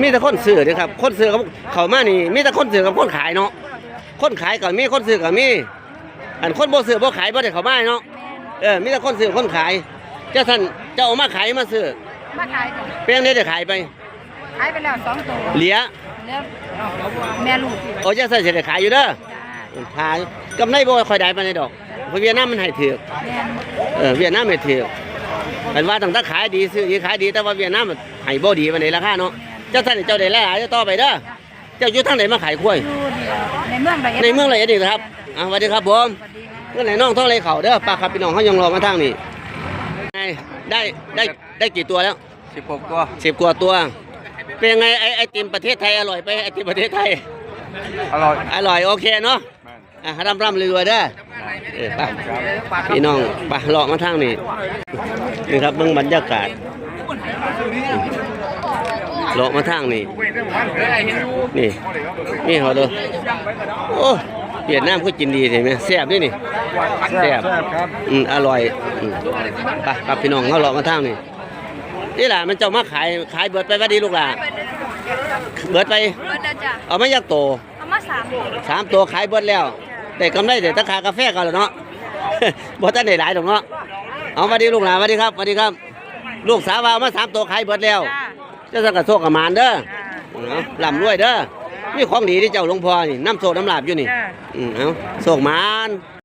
มีแต่คนซื้อเด้อครับ คนซื้อกับเขามานี่ มีแต่คนซื้อกับคนขายเนาะ คนขายก็มีคนซื้อก็มี อันคนบ่ซื้อบ่ขายบ่ได้เข้ามาเนาะ เออ มีแต่คนซื้อคนขาย เจ้าท่านเจ้าเอามาขายมาซื้อ มาขายกันเพียงได้ได้ขายไป ขายไปแล้วสองตัวเหลียแล้วแม่ลูกโอ้เจ้าท่านสิได้ขายอยู่เด้อจ้าขายกำไรบ่ค่อยได้ปานใดดอกเพราะเวียดนามมันให้ถือแม่นเออ เวียดนามให้ถือเป็นว่าตั้งแต่ขายดีซื้อดีขายดีแต่ว่าเวียดนามมันให้บ่ดีปานใดราคาเนาะ เจ้าท่านเจ้าได้หลายๆเจ้าต่อไปเด้อเจ้าอยู่ทางไหนมาขายกล้วย อยู่ในเมืองใดในเมืองไรเอ็ดนี่ครับอ่าสวัสดีครับผมสวัสดีครับเมื่อไหร่น้องท่องไรเขาเด้อป้าครับพี่น้องเขายังรอมาทางนี่ไงได้ได้ได้กี่ตัวแล้วสิบหกตัวสิบกว่าตัว เป็นยังไงไอไอติมประเทศไทยอร่อยไปไอติมประเทศไทย อร่อย อร่อยโอเคเนาะอะร่ำร่ำรวยๆเด้อเออไปพี่น้องไปเลาะมาทางนี่นี่ครับเบิ่งบรรยากาศ เลาะมาทางนี่นี่นี่เขาดูโอ้เวียดนามเขากินดีเห็นไหมแซ่บด้วยนี่แซ่บครับอืมอร่อยอืมไปครับพี่น้องเขาเลาะมาทางนี่นี่แหละมันเจ้ามาขายขายเบิดไปว่าดีลูกหล่ะเบิดไปเบิดแล้วจ้ะเอามายักโตเอามาสามตัวสามตัวขายเบิดแล้วได้กำไรแต่ตะขากาแฟกันแล้วเนาะบ่ทันได้หลายดอกเนาะเอามาดีลูกหลานมาดีครับมาดีครับ ลูกสาวว่าเอามาสามตัวขายเบิดแล้วจ้า เจ้าสังกัดโชคกับมานเด้อจ้าเอาลำรวยเด้อมีของดีที่เจ้าหลวงพ่อนี่น้ำโชคน้ำลาบอยู่นี่จ้าอืมเอาโชคมาน